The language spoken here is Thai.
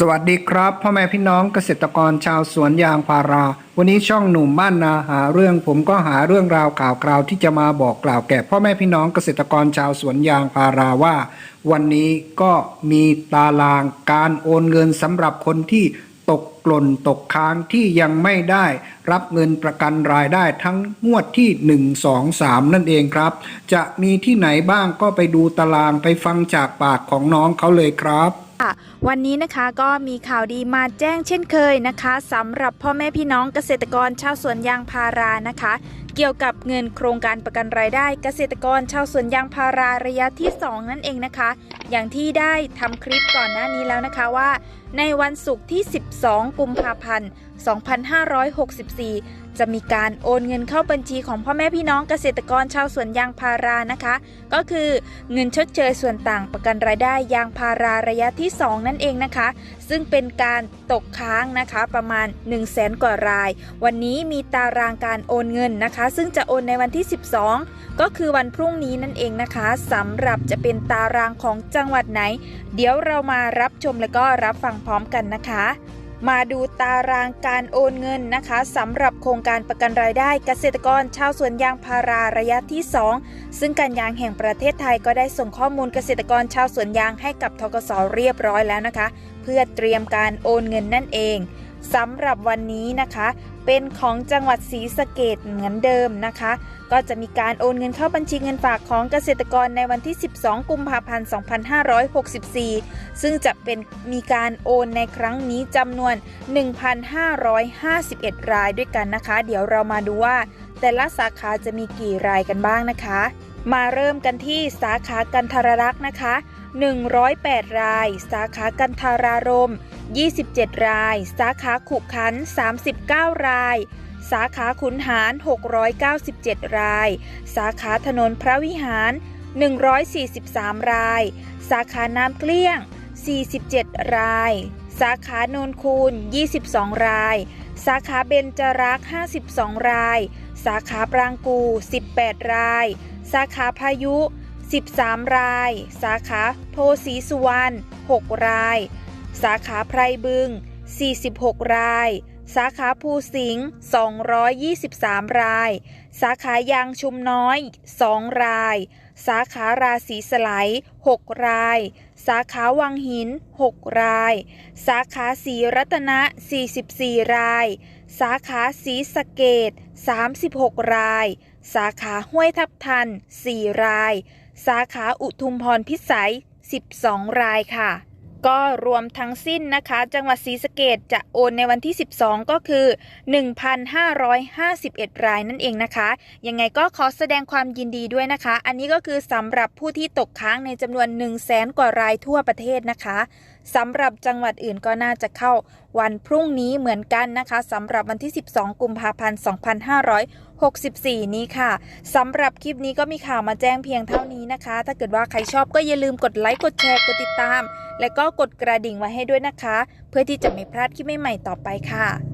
สวัสดีครับพ่อแม่พี่น้องเกษตรกรชาวสวนยางพารา วันนี้ช่องหนุ่มบ้านนาหาเรื่องผมก็หาเรื่องราวข่าวคราวที่จะมาบอกกล่าวแก่พ่อแม่พี่น้องเกษตรกรชาวสวนยางพาราว่า วันนี้ก็มีตารางการโอนเงินสำหรับคนที่ตกหล่นตกค้างที่ยังไม่ได้รับเงินประกันรายได้ทั้งงวดที่ 1 2 3 นั่นเองครับ จะมีที่ไหนบ้างก็ไปดูตารางไปฟังจากปากของน้องเขาเลยครับ ค่ะวันนี้นะคะก็มีข่าวดีมาแจ้งเช่นเคยนะคะสำหรับพ่อแม่พี่น้องเกษตรกรชาวสวนยางพารานะคะ เกี่ยวกับเงินโครงการประกันรายได้ เกษตรกรชาวสวนยางพาราระยะที่ 2 นั่นเองนะคะ อย่างที่ได้ทำคลิปก่อนหน้านี้แล้วนะคะว่า ในวันศุกร์ที่ 12 กุมภาพันธ์ 2564 จะมีการโอนเงินเข้าบัญชีของพ่อแม่พี่น้องเกษตรกรชาวสวนยางพารานะคะ ก็คือเงินชดเชยส่วนต่างประกันรายได้ยางพาราระยะที่ 2 นั่นเองนะคะ ซึ่งเป็นการตกค้างนะคะประมาณ 1 0 0 0 0แสนกว่าราย วันนี้มีตารางการโอนเงินนะคะ ซึ่งจะโอนในวันที่ 12 ก็คือวันพรุ่งนี้นั่นเองนะคะสำหรับจะเป็นตารางของจังหวัดไหน เดี๋ยวเรามารับชมและก็รับฟังพร้อมกันนะคะ มาดูตารางการโอนเงินนะคะสำหรับโครงการประกันรายได้เกษตรกรชาวสวนยางพาราระยะที่ 2 ซึ่งการยางแห่งประเทศไทยก็ได้ส่งข้อมูลเกษตรกรชาวสวนยางให้กับทกสเรียบร้อยแล้วนะคะ เพื่อเตรียมการโอนเงินนั่นเอง สำหรับวันนี้นะคะ เป็นของจังหวัดศรีสะเกดเหมือนเดิมนะคะ ก็จะมีการโอนเงินเข้าบัญชีเงินฝากของเกษตรกรในวันที่ 12 กุมภาพันธ์ 2564 ซึ่งจะเป็นมีการโอนในครั้งนี้จำนวน 1,551 รายด้วยกันนะคะ เดี๋ยวเรามาดูว่า แต่ละสาขาจะมีกี่รายกันบ้างนะคะ มาเริ่มกันที่สาขากันทรรักษ์นะคะ 108 ราย สาขากันทารารม 27 ราย สาขาขุขัน 39 ราย สาขาขุนหาร 697 ราย สาขาถนนพระวิหาร 143 ราย สาขาน้ำเกลี้ยง 47 ราย สาขาโนนคูน22 ราย สาขาเบญจรักษ์ 52 ราย สาขาปรางกู 18 ราย สาขาพายุ 13 ราย สาขาโพสีสุวรรณ 6 ราย สาขาไพรบึง 46 ราย สาขาภูสิงห์ 223 ราย สาขายางชุมน้อย 2 ราย สาขาราศีสไลย6ราย สาขาวังหิน 6 ราย สาขาสีรัตนะ 44 ราย สาขาสีสะเกต36 ราย สาขาห้วยทับทัน 4 ราย สาขาอุทุมพรพิสัย 12 รายค่ะ ก็รวมทั้งสิ้นนะคะ จังหวัดศรีสะเกดจะโอนในวันที่ 12 ก็คือ 1,551 รายนั่นเองนะคะ ยังไงก็ขอแสดงความยินดีด้วยนะคะ อันนี้ก็คือสำหรับผู้ที่ตกค้างในจำนวน 1 0 0 0 0แสนกว่ารายทั่วประเทศนะคะสำหรับจังหวัดอื่นก็น่าจะเข้า วันพรุ่งนี้เหมือนกันนะคะสำหรับวันที่ 12 กุมภาพันธ์ 2564 นี้ค่ะสำหรับคลิปนี้ก็มีข่าวมาแจ้งเพียงเท่านี้นะคะ ถ้าเกิดว่าใครชอบก็อย่าลืมกดไลค์กดแชร์กดติดตาม และก็กดกระดิ่งไว้ให้ด้วยนะคะ เพื่อที่จะไม่พลาดคลิปใหม่ๆต่อไปค่ะ